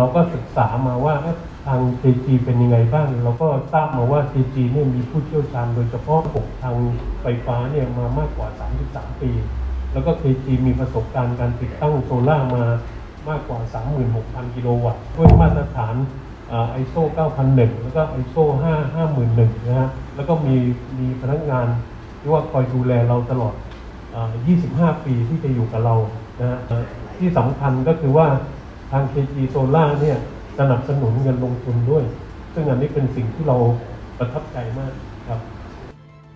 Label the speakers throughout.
Speaker 1: เราก็ศึกษามาว่าทาง KG เป็นยังไงบ้าง เราก็ทราบมาว่า KG เนี่ยมีผู้เชี่ยวชาญโดยเฉพาะระบบทางไฟฟ้าเนี่ยมามากกว่า 33 ปี แล้วก็ KG มีประสบการณ์การติดตั้งโซล่าร์มามากกว่า 36,000 กิโลวัตต์ด้วยมาตรฐานไอโซ9001 แล้วก็ไอโซ55,001 นะฮะแล้วก็มีมีพนักงานที่ว่าคอยดูแลเราตลอดอ25 ปีที่จะอยู่กับเรานะฮะที่สำคัญก็คือว่า ทาง KG Solar เนี่ยสนับสนุนเงินลงทุนด้วย ซึ่งอันนี้เป็นสิ่งที่เราประทับใจมากครับ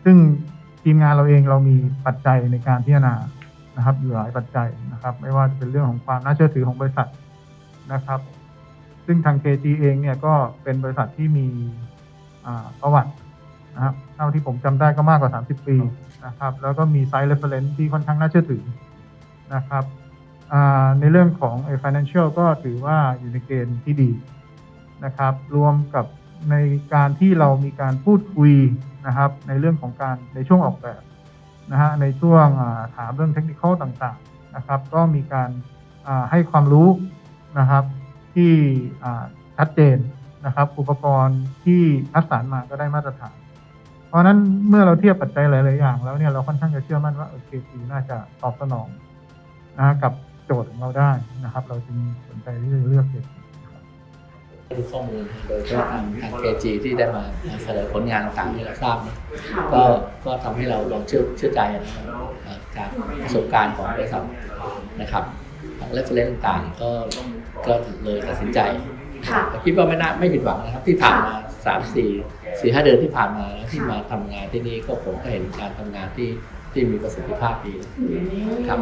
Speaker 2: ซึ่งทีมงานเราเองเรามีปัจจัยในการพิจารณานะครับ อยู่หลายปัจจัยนะครับ ไม่ว่าจะเป็นเรื่องของความน่าเชื่อถือของบริษัทนะครับ ซึ่งทาง KG เองเนี่ยก็เป็นบริษัทที่มีประวัตินะครับเท่าที่ผมจำได้ก็มากกว่า 30 ปีนะครับ แล้วก็มีไซส์ reference ที่ค่อนข้างน่าเชื่อถือนะครับ ในเรื่องของ financial ก็ถือว่าอยู่ในเกณฑ์ที่ดีนะครับรวมกับในการที่เรามีการพูดคุยนะครับในเรื่องของการในช่วงออกแบบนะฮะในช่วงถามเรื่องเทคนิคต่างๆนะครับก็มีการให้ความรู้นะครับที่ชัดเจนนะครับอุปกรณ์ที่คัดสรรมาก็ได้มาตรฐาน เพราะนั้นเมื่อเราเทียบปัจจัยหลาย ๆ อย่าง แล้วเนี่ยเราค่อนข้างจะเชื่อมั่นว่าโอเคปีน่าจะตอบสนองนะฮะกับ โจทย์ของเราได้นะครับ เราจึงสนใจที่จะเลือกเด็ก
Speaker 3: ดูข้อมูลโดยเฉพาะทางทางเคจีที่ได้มาเสนอผลงานต่างๆให้เราทราบนะก็ก็ทำให้เราลองเชื่อเชื่อใจนะครับเอ่อจากประสบการณ์ของบริษัทนะครับทางเรฟเฟรนซ์ต่างๆก็ก็เลยตัดสินใจ
Speaker 4: ค่ะ
Speaker 3: แต่คิดว่าไม่น่าไม่ผิดหวังนะครับ ที่ผ่านมาสามสี่สี่ห้าเดือนที่ผ่านมาที่มาทำงานที่นี่ก็ผมก็เห็นการทำงานที่ที่มีประสิทธิภาพดี
Speaker 4: อืม
Speaker 3: ครับ